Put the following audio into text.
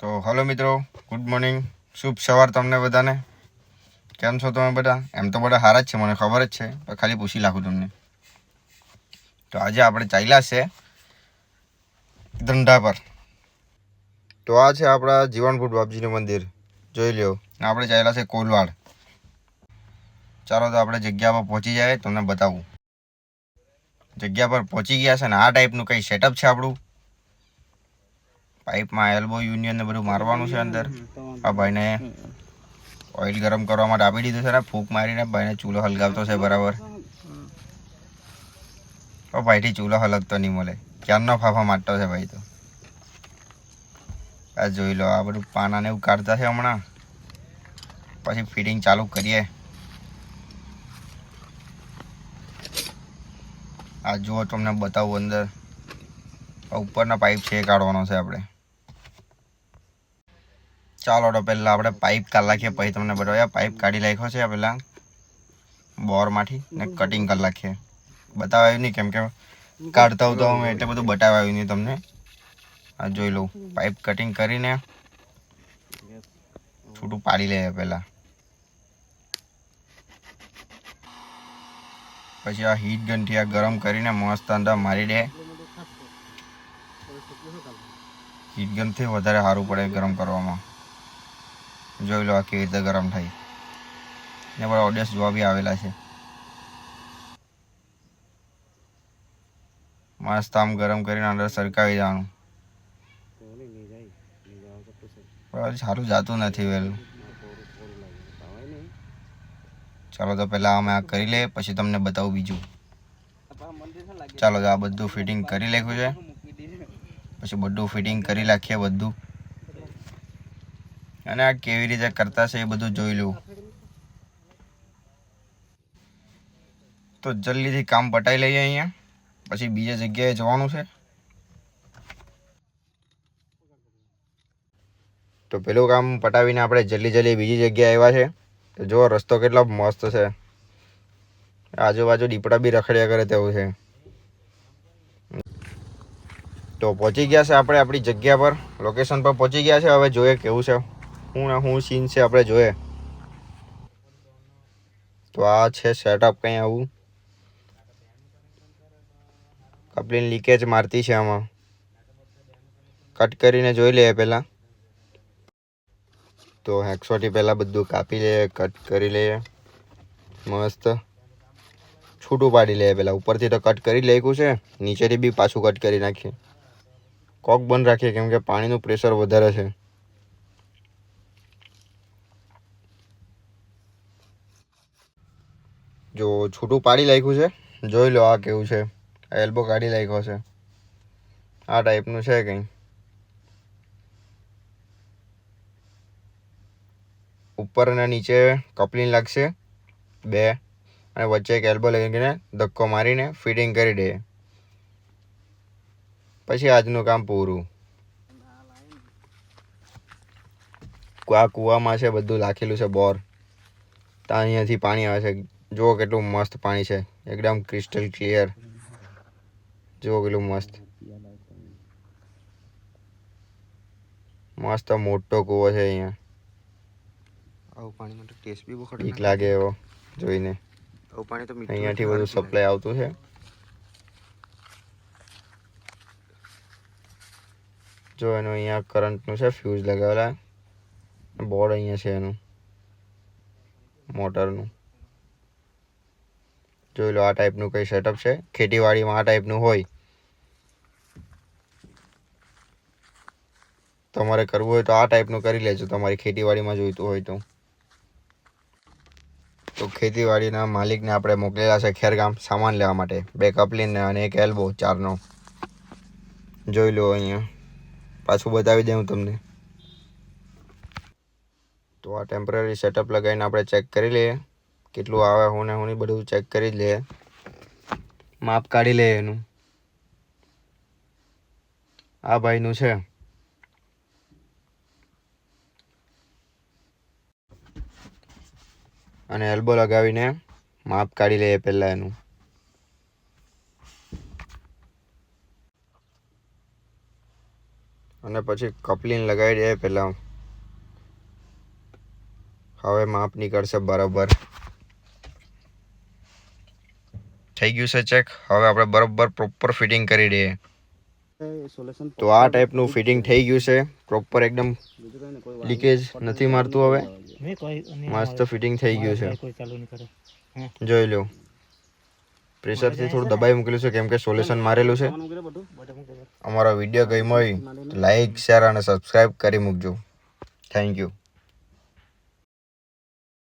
તો હલો મિત્રો good morning શુભ સવાર તમને બધાને. કેમ છો તમે બધા? એમ તો બધા સારા જ છે, મને ખબર જ છે ખાલી પૂછી લાખું તમને. તો આજે આપણે ચાલ્યા છે ધંધા પર. તો આ છે આપણા જીવનભૂત બાપજીનું મંદિર. જોઈ લ્યો. આપણે ચાલ્યા છે કોલવાડ. ચાલો તો આપણે જગ્યા પર પહોંચી જાય તમને બતાવું. જગ્યા પર પહોંચી ગયા છે ને, આ ટાઈપનું કંઈ સેટઅપ છે આપણું? પાઇપમાં એલ્બો યુનિયન ને બધું મારવાનું છે અંદર. આ ભાઈને ઓઇલ ગરમ કરવા માટે આપી દીધું છે ને ફૂંક મારીને ભાઈને ચૂલો હલગાવતો છે બરાબર. ઓ ભાઈથી ચૂલો હલગતો નહીં મળે. ક્યારનો ફાફા મારતો છે ભાઈ તો? આ જોઈ લો આ બધું પાનાને એવું કાઢતા છે હમણાં. પછી ફિટિંગ ચાલુ કરીએ. આ જુઓ તમને બતાવું અંદર. ઉપરના પાઇપ છે કાઢવાનો છે આપણે. ચાલો તો પહેલાં આપણે પાઇપ કાઢી નાખીએ. પછી તમને બતાવ્યા પાઇપ કાઢી નાખ્યો છે પહેલાં. બોરમાંથી ને કટિંગ કરી નાખીએ. બતાવાયું નહીં કેમ કે કાઢતા તો હું એટલે બધું બતાવાયું નહીં તમને. આ જોઈ લઉં. પાઇપ કટિંગ કરીને છૂટું પાડી લઈએ પહેલાં. પછી આ હીટ ગનથી આ ગરમ કરીને મસ્ત અંદર મારી દે. હીટ ગનથી વધારે સારું પડે ગરમ કરવામાં. જોઈ લો આ કેવી રીતે ગરમ થાય ને બધા ઓડિયન્સ જોવા બી આવેલા છે. મસ્ત આમ ગરમ કરીને અંદર સરકાવી જવાનું સારું જાતું નથી વહેલું. ચાલો તો પહેલાં અમે આ કરી લઈએ, પછી તમને બતાવું બીજું. ચાલો તો આ બધું ફિટિંગ કરી નાખ્યું છે. પછી બધું ફિટિંગ કરી નાખીએ બધું. અને આ કેવી રીતે કરતા છે એ બધું જોઈ લઉં. તો જલ્દીથી કામ પટાઈ લઈએ અહીંયા. પછી બીજે જગ્યાએ જવાનું છે. તો પેલું કામ પટાવીને આપણે જલ્દી જલ્દી બીજી જગ્યાએ આવ્યા છે. તો જો રસ્તો કેટલો મસ્ત છે. આજુબાજુ દીપડા બી રખડ્યા કરે તેવું છે. તો પહોંચી ગયા છે આપણે આપણી જગ્યા પર. લોકેશન પર પહોંચી ગયા છે. હવે જોઈએ કેવું છે. ને શું સીન છે આપણે જોઈએ. તો આ છે સેટઅપ કંઈ આવું. કપલીન લીકેજ મારતી છે આમાં. કટ કરીને જોઈ લઈએ પહેલાં. તો હેક્સોથી પહેલાં બધું કાપી લઈએ કટ કરી લઈએ. મસ્ત. છૂટું પાડી લઈએ પહેલાં. ઉપરથી તો કટ કરી લેખું છે. નીચેથી બી પાછું કટ કરી નાખીએ. કોક બંધ રાખીએ કેમ કે પાણીનું પ્રેશર વધારે છે. જો છૂટું પાડી નાખ્યું છે, જોઈ લો આ કેવું છે. આ એલ્બો કાઢી નાખ્યો છે. આ ટાઈપનું છે કંઈ. ઉપર અને નીચે કપલિંગ લાગશે, બે. અને વચ્ચે એક એલ્બો લઈને ધક્કો મારીને ફિટિંગ કરી દે. પછી આજનું કામ પૂરું. આ કૂવામાં છે, બધું લાખેલું છે, બોર. ત્યાં અહીંયાથી પાણી આવે છે. જુઓ કેટલું મસ્ત પાણી છે. એકદમ ક્રિસ્ટલ ક્લિયર જુઓ કેટલું મસ્ત. મસ્ત મોટો કૂવો છે અહીંયા. આવું પાણીમાં માટે ટેસ્ટ બી બહુ ઠીક લાગે એવો જોઈને. આવું પાણી તો અહીંયાથી બધું સપ્લાય આવતું છે. જો એનું અહીંયા કરંટનું છે ફ્યુઝ લગાવેલા. બોર્ડ અહીંયા છે એનું. મોટરનું જોઈ લો, આ ટાઈપનું કંઈ સેટઅપ છે. ખેતીવાડીમાં આ ટાઈપનું હોય. તમારે કરવું હોય તો આ ટાઈપનું કરી લેજો. તમારી ખેતીવાડીમાં જોઈતું હોય તો. તો ખેતીવાડીના માલિકને આપણે મોકલેલા છે ખેરગામ સામાન લેવા માટે. બે કપલીન અને એક એલ્બો ચારનો. જોઈ લો અહીંયા. પાછું બતાવી દઉં તમને. તો આ ટેમ્પરરી સેટઅપ લગાવીને આપણે ચેક કરી લઈએ. કેટલું આવે, હું ને હું બધું ચેક કરી લે માપ કાઢી લે એનું. આ ભાઈનું છે. અને એલ્બો લગાવીને માપ કાઢી લઈએ પહેલાં એનું. અને પછી કપલિંગ લગાવી દઈએ પહેલાં. હવે માપ નીકળશે બરાબર. થઈ ગયું છે ચેક હવે આપણે બરાબર પ્રોપર ફિટિંગ કરી દઈએ. તો આ ટાઈપનું ફિટિંગ થઈ ગયું છે. પ્રોપર એકદમ લીકેજ નથી મારતું હવે. મસ્ત ફિટિંગ થઈ ગયું છે. જોઈ લો પ્રેશરથી થોડું દબાઈ મૂકેલું છે, કેમ કે સોલ્યુશન મારેલું છે. અમારો વીડિયો ગમ્યો હોય લાઈક શેર અને સબસ્ક્રાઈબ કરી મૂકજો. Thank you